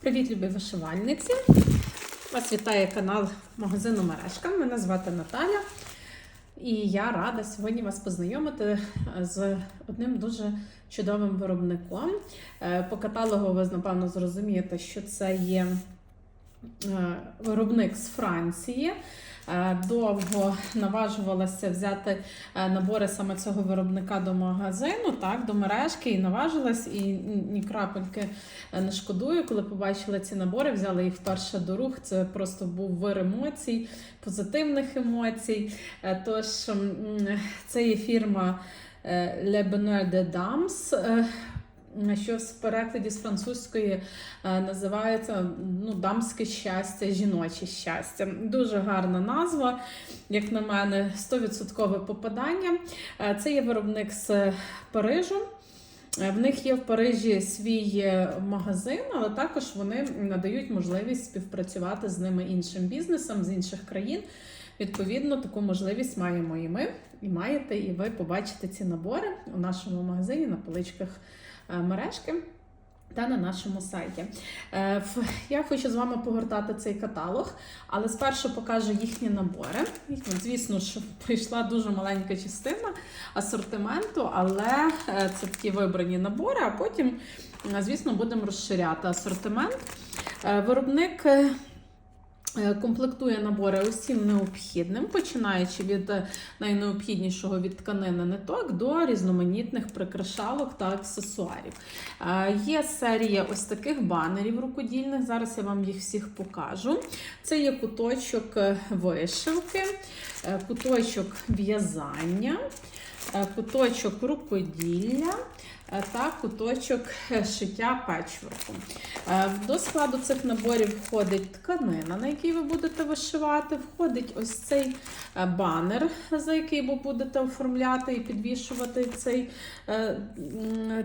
Привіт, любі вишивальниці! Вас вітає канал магазину Мережка. Мене звати Наталя. І я рада сьогодні вас познайомити з одним дуже чудовим виробником. Е, По каталогу ви, напевно, зрозумієте, що це є е, виробник з Франції. Е, Довго наважувалася взяти е, набори саме цього виробника до магазину, так, до мережки, і наважилась, і ні крапельки не шкодую, коли побачила ці набори, взяла їх вперше до рук. Це просто був вир емоцій, позитивних емоцій. Е, Тож це є фірма Le Bonheur de Dames. Що в перекладі з французької е, називається ну, дамське щастя, жіноче щастя. Дуже гарна назва, як на мене, 100% попадання. Е, Це є виробник з Парижу. Е, В них є в Парижі свій магазин, але також вони надають можливість співпрацювати з ними іншим бізнесом з інших країн. Відповідно, таку можливість маємо і ми, і маєте, і ви побачите ці набори у нашому магазині на поличках е, мережки. Та на нашому сайті. Е, Я хочу з вами погортати цей каталог, але спершу покажу їхні набори. Звісно ж, прийшла дуже маленька частина асортименту, але е, це такі вибрані набори, а потім, звісно, будемо розширяти асортимент. Виробник комплектує набори усім необхідним, починаючи від е, найнеобхіднішого від тканини ниток до різноманітних прикрашалок та аксесуарів. Е, Є серія ось таких банерів рукодільних. Зараз я вам їх всіх покажу. Це є куточок е, вишивки, е, куточок в'язання, е, куточок рукоділля. Е, Та куточок е, шиття печворку. Е, До складу цих наборів входить тканина, на якій ви будете вишивати. Входить ось цей банер, за який ви будете оформляти і підвішувати цей,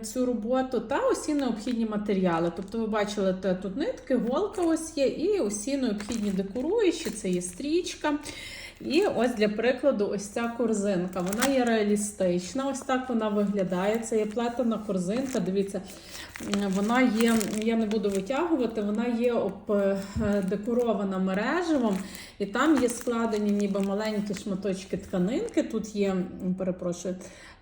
цю роботу, та усі необхідні матеріали. Тобто, ви бачили, тут нитки, голка ось є, і усі необхідні декоруючі, це є стрічка. І ось для прикладу, ось ця корзинка. Вона є реалістична, ось так вона виглядає. Це є плетена корзинка. Дивіться, вона є, я не буду витягувати, вона є е, декорована мереживом, і там є складені ніби маленькі шматочки тканинки. Тут є, перепрошую,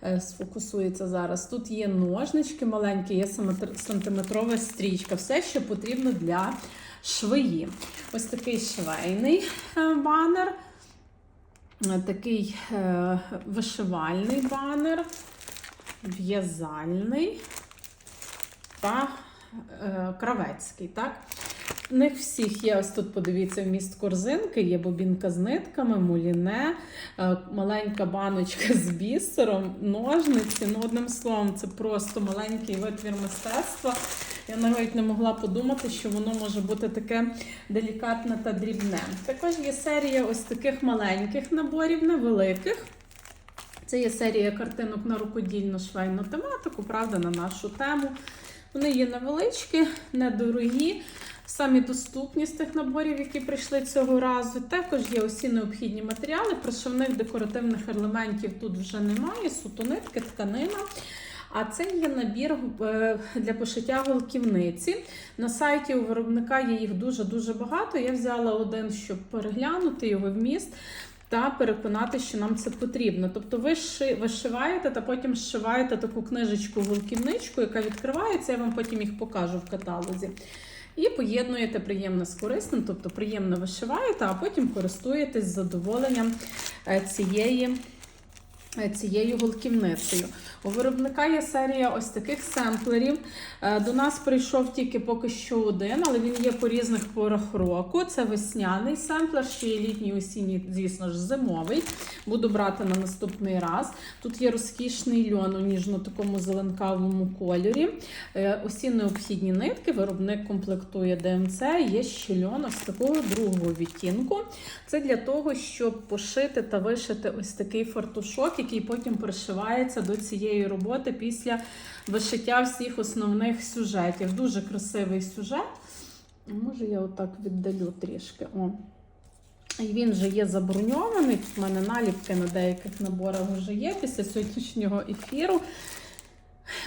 е, сфокусується зараз. Тут є ножнички маленькі, є сантиметрова стрічка. Все, що потрібно для швеї. Ось такий швейний е, банер. Такий е, вишивальний банер, в'язальний та е, кравецький. Так? В них всіх є ось тут, подивіться, вміст корзинки, є бобінка з нитками, муліне, е, маленька баночка з бісером, ножниці. Ну, одним словом, це просто маленький витвір мистецтва. Я навіть не могла подумати, що воно може бути таке делікатне та дрібне. Також є серія ось таких маленьких наборів, невеликих. Це є серія картинок на рукодільну швейну тематику, правда, на нашу тему. Вони є невеличкі, недорогі. Самі доступні з тих наборів, які прийшли цього разу. Також є усі необхідні матеріали. Пришивних декоративних елементів тут вже немає, суто нитки, тканина. А це є набір е, для пошиття голківниці. На сайті у виробника є їх дуже-дуже багато. Я взяла один, щоб переглянути його вміст та переконати, що нам це потрібно. Тобто ви ши- вишиваєте та потім зшиваєте таку книжечку голківничку, яка відкривається, я вам потім їх покажу в каталозі. І поєднуєте приємне з корисним, тобто приємно вишиваєте, а потім користуєтесь задоволенням е, цієї. Е, Цією голківницею. У виробника є серія ось таких семплерів. Е, До нас прийшов тільки поки що один, але він є по різних порах року. Це весняний семплер, ще є літній, осінній, звісно ж, зимовий. Буду брати на наступний раз. Тут є розкішний льон у ніжно такому зеленкавому кольорі. Е, Усі необхідні нитки. Виробник комплектує ДМЦ. Є ще льон ось такого другого відтінку. Це для того, щоб пошити та вишити ось такий фартушок, який потім пришивається до цієї роботи після вишиття всіх основних сюжетів. Дуже красивий сюжет. Може, я отак віддалю трішки. О. І він вже є заброньований. Тут в мене наліпки на деяких наборах вже є після сьогоднішнього ефіру.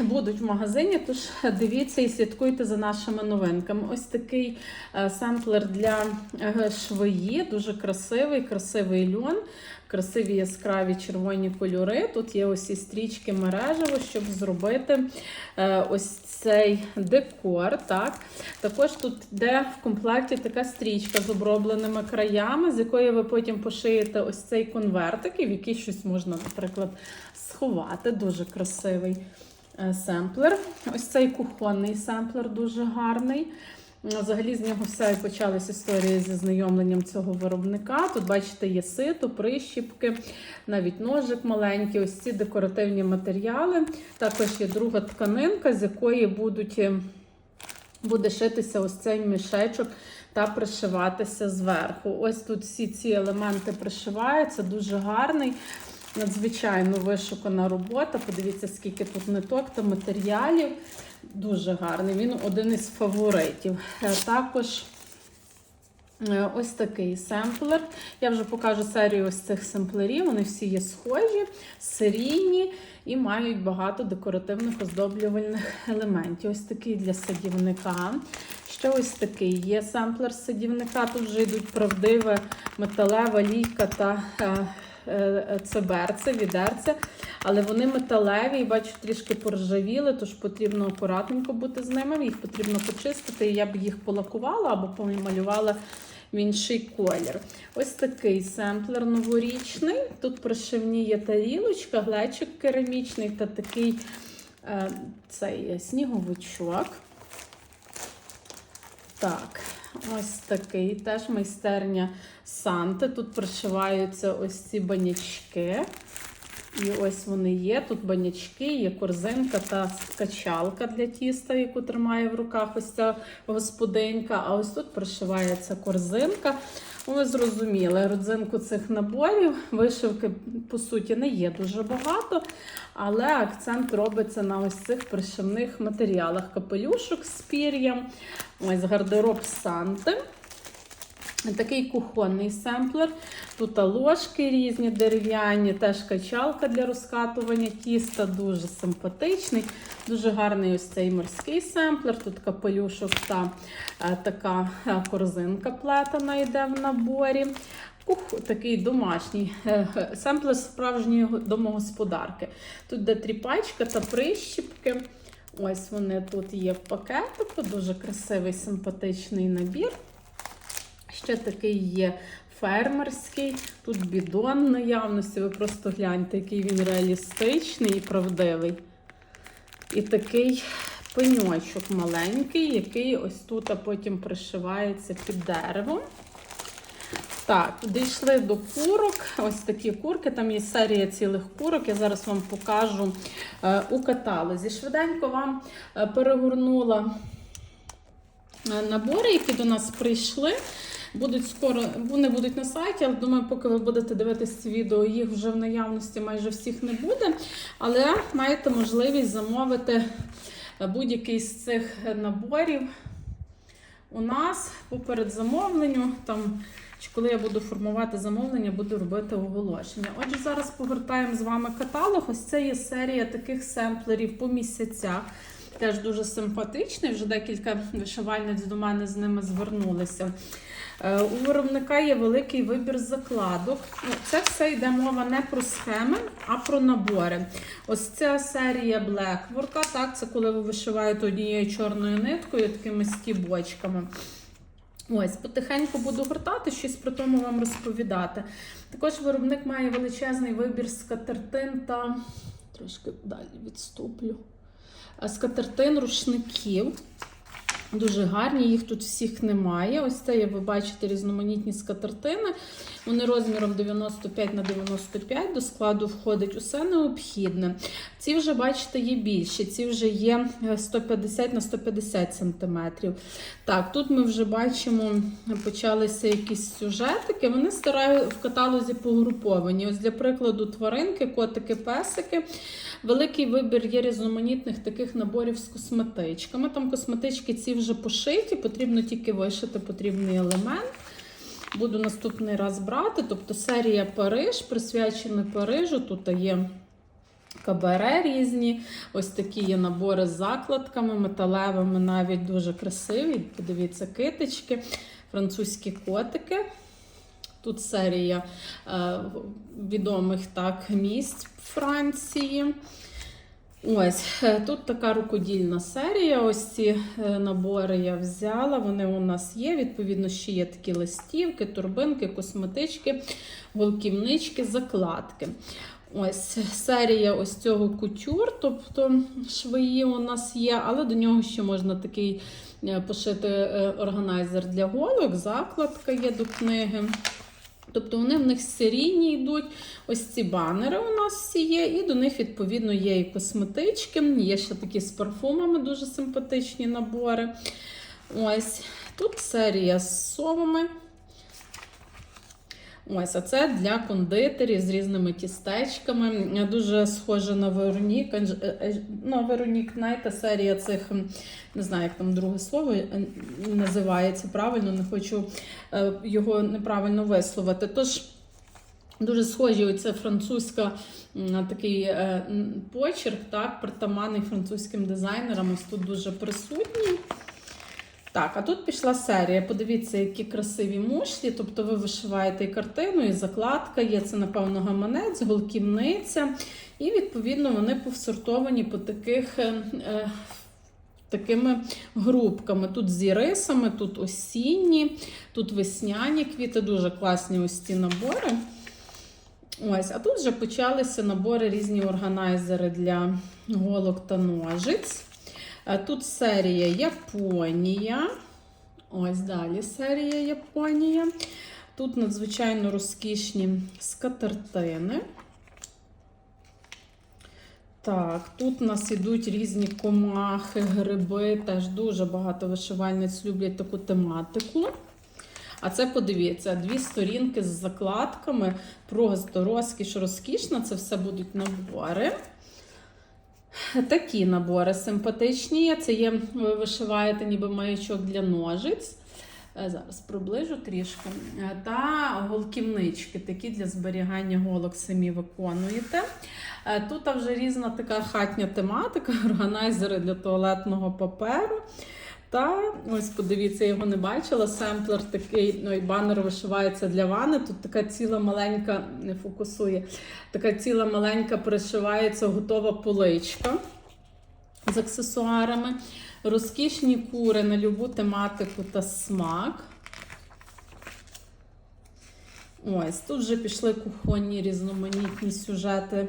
будуть в магазині, тож дивіться і слідкуйте за нашими новинками. Ось такий е, семплер для е, швої, дуже красивий, красивий льон, красиві яскраві червоні кольори. Тут є ось і стрічки мережево, щоб зробити е, ось цей декор. Так. Також тут йде в комплекті така стрічка з обробленими краями, з якої ви потім пошиєте ось цей конвертик, і в який щось можна, наприклад, сховати. Дуже красивий е, семплер. Ось цей кухонний семплер дуже гарний. Взагалі з нього все і почалась історія зі знайомленням цього виробника. Тут, бачите, є сито, прищіпки, навіть ножик маленький, ось ці декоративні матеріали. Також є друга тканинка, з якої будуть, е, буде шитися ось цей мішечок та пришиватися зверху. Ось тут всі ці елементи пришиваються, дуже гарний. Надзвичайно вишукана робота. Подивіться, скільки тут ниток та матеріалів. Дуже гарний. Він один із фаворитів. Е, Також е, ось такий семплер. Я вже покажу серію ось цих семплерів. Вони всі є схожі, серійні і мають багато декоративних оздоблювальних елементів. Ось такий для садівника. Ще ось такий є семплер садівника. Тут вже йдуть правдиве металева лійка та е, е, цеберце, відерце. Але вони металеві і бачу, трішки поржавіли, тож потрібно акуратненько бути з ними. Їх потрібно почистити. Я б їх полакувала або помалювала в інший колір. Ось такий семплер новорічний. Тут пришивні є тарілочка, глечик керамічний та такий е, цей сніговичок. Так, ось такий теж майстерня Санти. Тут пришиваються ось ці банячки. І ось вони є. Тут банячки, є корзинка та качалка для тіста, яку тримає в руках ось ця господинька. А ось тут пришивається корзинка. Ну, Ви зрозуміли, родзинку цих наборів, вишивки, по суті, не є дуже багато, але акцент робиться на ось цих пришивних матеріалах. Капелюшок з пір'ям, ось гардероб Санти. Такий кухонний семплер. Тут ложки різні дерев'яні, теж качалка для розкатування тіста, дуже симпатичний, дуже гарний ось цей морський семплер. Тут капелюшок та е, така е, корзинка плетена йде в наборі. Кух, такий домашній е, семплер справжньої домогосподарки. Тут де тріпачка та прищіпки. Ось вони тут є в пакетику, дуже красивий симпатичний набір. Ще такий є фермерський. Тут бідон наявності. Ви просто гляньте, який він реалістичний і правдивий. І такий пеньочок маленький, який ось тут а потім пришивається під деревом. Так, дійшли до курок. Ось такі курки. Там є серія цілих курок. Я зараз вам покажу е, у каталозі. Швиденько вам е, перегорнула е, набори, які до нас прийшли. Будуть скоро, вони будуть на сайті, але думаю, поки ви будете дивитися це відео, їх вже в наявності майже всіх не буде. Але маєте можливість замовити будь-який з цих наборів у нас по передзамовленню. Там, чи коли я буду формувати замовлення, буду робити оголошення. Отже, зараз повертаємо з вами каталог. Ось це є серія таких семплерів по місяцях. Теж дуже симпатичний. Вже декілька вишивальниць до мене з ними звернулися. Е, У виробника є великий вибір закладок. Ну, Це все йде мова не про схеми, а про набори. Ось ця серія Blackwork, так, це коли ви вишиваєте однією чорною ниткою, такими стібочками. Ось, потихеньку буду гортати, щось про тому вам розповідати. Також виробник має величезний вибір скатертин та трошки далі відступлю. Е, Скатертин рушників. Дуже гарні, їх тут всіх немає. Ось це, ви бачите, різноманітні скатертини. Вони розміром 95 на 95 до складу входить усе необхідне. Ці вже, бачите, є більші, ці вже є 150 на 150 сантиметрів. Так, тут ми вже бачимо, почалися якісь сюжетики. Вони стараю в каталозі погруповані. Ось для прикладу, тваринки, котики, песики. Великий вибір є різноманітних таких наборів з косметичками. Там косметички ці вже пошиті, потрібно тільки вишити потрібний елемент. Буду наступний раз брати. Тобто серія Париж, присвячена Парижу. Тут є кабаре різні. Ось такі є набори з закладками, металевими, навіть дуже красиві. Подивіться, китички, французькі котики. Тут серія е, відомих так місць Франції. Ось е, тут така рукодільна серія. Ось ці е, набори я взяла. Вони у нас є. Відповідно, ще є такі листівки, турбинки, косметички, голківнички, закладки. Ось серія ось цього кутюр, тобто швеї у нас є, але до нього ще можна такий е, пошити е, органайзер для голок, закладка є до книги. Тобто вони в них серійні йдуть. Ось ці банери у нас всі є, і до них, відповідно, є і косметички, є ще такі з парфумами, дуже симпатичні набори. Ось тут серія з совами. Ось, а це для кондитерів з різними тістечками. Дуже схоже на Веронік. Анж- е, е, Ну, Веронік, знаєте, серія цих, не знаю, як там друге слово е, називається правильно, не хочу е, його неправильно висловити. Тож, дуже схожі, оце французька такий е, почерк, так, притаманний французьким дизайнерам. Ось тут дуже присутній. Так, а тут пішла серія. Подивіться, які красиві мушлі. Тобто ви вишиваєте і картину, і закладка є. Це, напевно, гаманець, голківниця. І, відповідно, вони повсортовані по таких. е, е, Такими групками. Тут з ірисами, тут осінні, тут весняні квіти, дуже класні ось ці набори. Ось, а тут вже почалися набори різні органайзери для голок та ножиць. Е, Тут серія Японія. Ось далі серія Японія. Тут надзвичайно розкішні скатертини. Так, тут у нас ідуть різні комахи, гриби. Теж дуже багато вишивальниць люблять таку тематику. А це подивіться, дві сторінки з закладками. Просто розкіш, розкішна. Це все будуть набори. Такі набори симпатичні. Це є, ви вишиваєте ніби маячок для ножиць. Е, Зараз приближу трішки. Е, Та голківнички, такі для зберігання голок самі виконуєте. Е, Тут вже різна така хатня тематика, органайзери для туалетного паперу. Та ось подивіться, я його не бачила. Семплер такий, ну і банер вишивається для вани. Тут така ціла маленька, не фокусує, така ціла маленька пришивається готова поличка з аксесуарами. Розкішні кури на любу тематику та смак. Ось, тут вже пішли кухонні різноманітні сюжети.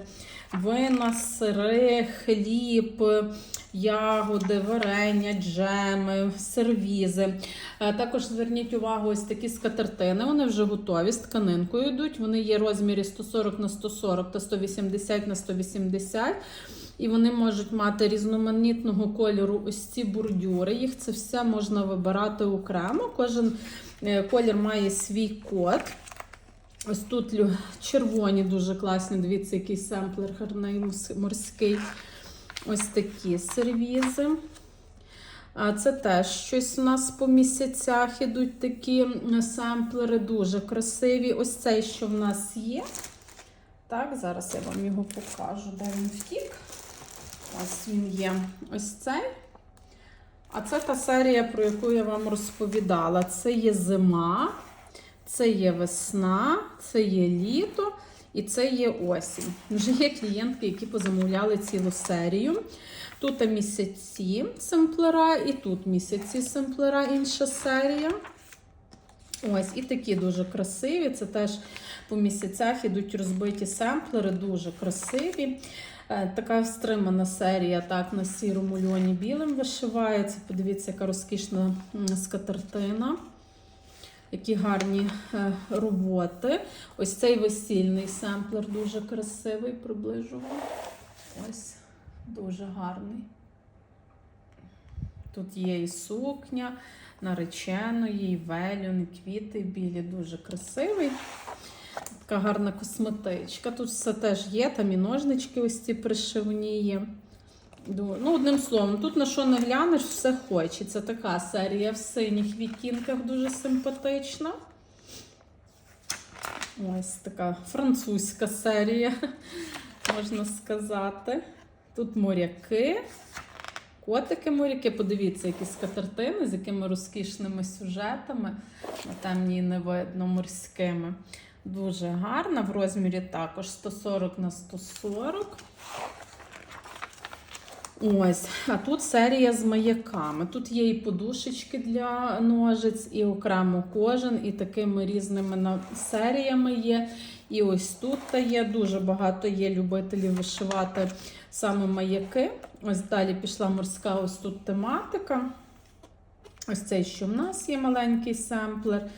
Вина, сири, хліб, ягоди, варення, джеми, сервізи. Е, Також зверніть увагу, ось такі скатертини. Вони вже готові, з тканинкою йдуть. Вони є розмірі 140 на 140 та 180 на 180. І вони можуть мати різноманітного кольору ось ці бордюри. Їх це все можна вибирати окремо. Кожен е, колір має свій код. Ось тут червоні дуже класні. Дивіться, який семплер гарний морський. Ось такі сервізи. А це теж щось у нас по місяцях ідуть такі семплери, дуже красиві. Ось цей, що в нас є. Так, зараз я вам його покажу, де він втік. Ось він є. Ось цей. А це та серія, про яку я вам розповідала. Це є зима, це є весна, це є літо і це є осінь. Вже є клієнтки, які позамовляли цілу серію. Тут місяці семплера, і тут місяці семплера, інша серія. Ось, і такі дуже красиві. Це теж по місяцях ідуть розбиті семплери, дуже красиві. Е, Така стримана серія, так, на сірому льоні білим вишивається. Подивіться, яка розкішна скатертина. Які гарні е, роботи. Ось цей весільний семплер дуже красивий, приближу. Ось, дуже гарний. Тут є і сукня нареченої, і велюн, і квіти білі, дуже красивий. Така гарна косметичка. Тут все теж є, там і ножнички ось ці пришивні є. Ну, одним словом, тут на що не глянеш, все хочеться. Така серія в синіх відтінках дуже симпатична. Ось така французька серія. можна сказати. Тут моряки, котики моряки. Подивіться, які скатертини з якими розкішними сюжетами. На темній не видно морськими. Дуже гарна. В розмірі також 140 на 140. Ось, а тут серія з маяками. Тут є і подушечки для ножиць, і окремо кожен, і такими різними серіями є. І ось тут є дуже багато є любителів вишивати саме маяки. Ось далі пішла морська ось тут тематика. Ось цей, що в нас є маленький семплер.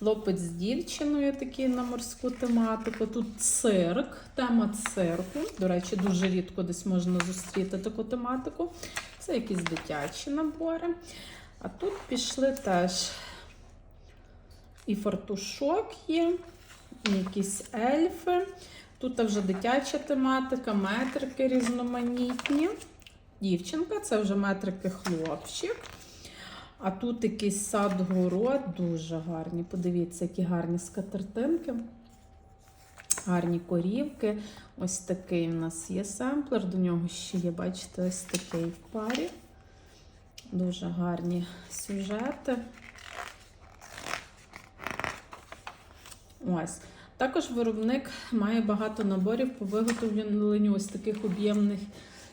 Хлопець з дівчиною такий на морську тематику. Тут цирк, тема цирку. До речі, дуже рідко десь можна зустріти таку тематику. Це якісь дитячі набори. А тут пішли теж і фартушок є, і якісь ельфи. Тут вже дитяча тематика, метрики різноманітні. Дівчинка, це вже метрики хлопчик. А тут якийсь сад город, дуже гарні. Подивіться, які гарні скатертинки. Гарні корівки. Ось такий у нас є семплер. До нього ще є, бачите, ось такий в парі. Дуже гарні сюжети. Ось. Також виробник має багато наборів по виготовленню ось таких об'ємних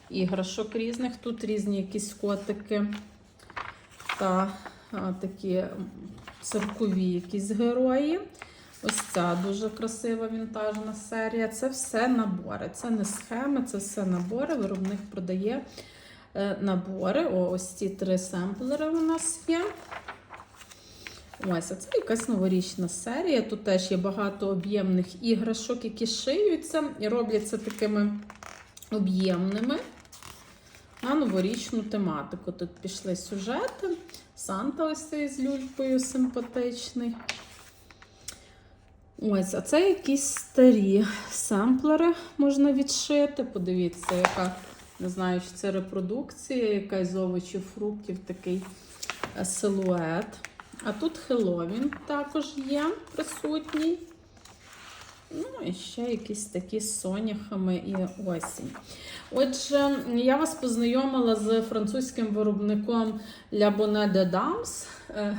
іграшок різних. Тут різні якісь котики та такі циркові якісь герої. Ось ця дуже красива вінтажна серія. Це все набори. Це не схеми, це все набори. Виробник продає е, набори. О, ось ці три семплери у нас є. Ось, а це якась новорічна серія. Тут теж є багато об'ємних іграшок, які шиються і робляться такими об'ємними на новорічну тематику. Тут пішли сюжети. Санта ось цей з люлькою симпатичний. Ось, а це якісь старі семплери можна відшити. Подивіться, яка, не знаю, чи це репродукція, якась з овочів, фруктів, такий е, силует. А тут Хеллоуін також є присутній. Ну, і ще якісь такі з соняхами і осінь. Отже, я вас познайомила з французьким виробником La Bonne de Dams, е,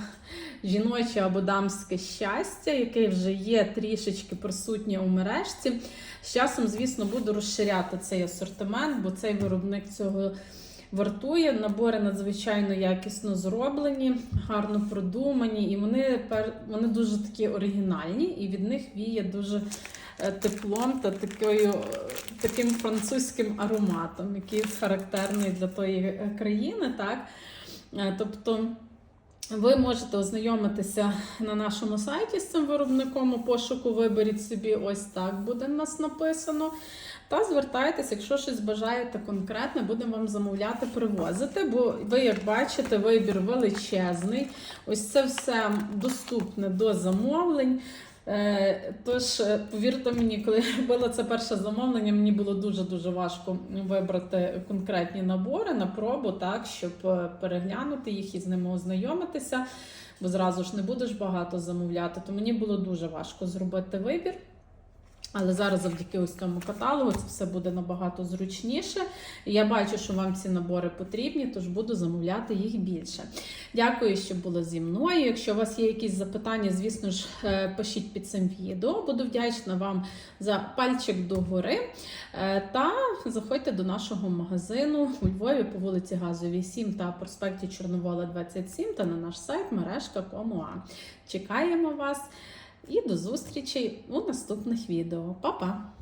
жіноче або дамське щастя, яке вже є трішечки присутнє у мережці. З часом, звісно, буду розширяти цей асортимент, бо цей виробник цього вартує. Набори надзвичайно якісно зроблені, гарно продумані, і вони, вони дуже такі оригінальні, і від них віє дуже е, теплом та такою, е, таким французьким ароматом, який характерний для тої е, країни. Так? Тобто. Ви можете ознайомитися на нашому сайті з цим виробником у пошуку. Виберіть собі ось так буде в нас написано. Та звертайтеся, якщо щось бажаєте конкретне, будемо вам замовляти, привозити. Бо ви, як бачите, вибір величезний. Ось це все доступне до замовлень. Е, Тож, е, повірте мені, коли я робила це перше замовлення, мені було дуже-дуже важко вибрати конкретні набори на пробу, так, щоб е, переглянути їх і з ними ознайомитися, бо зразу ж не будеш багато замовляти. То мені було дуже важко зробити вибір. Але зараз завдяки ось цьому каталогу це все буде набагато зручніше. Я бачу, що вам ці набори потрібні, тож буду замовляти їх більше. Дякую, що були зі мною. Якщо у вас є якісь запитання, звісно ж, е, пишіть під цим відео. Буду вдячна вам за пальчик догори. Е, Та заходьте до нашого магазину у Львові по вулиці Газовій 7 та проспекті Чорновола 27 та на наш сайт мережка.com.ua. Чекаємо вас і до зустрічі у наступних відео. Па-па!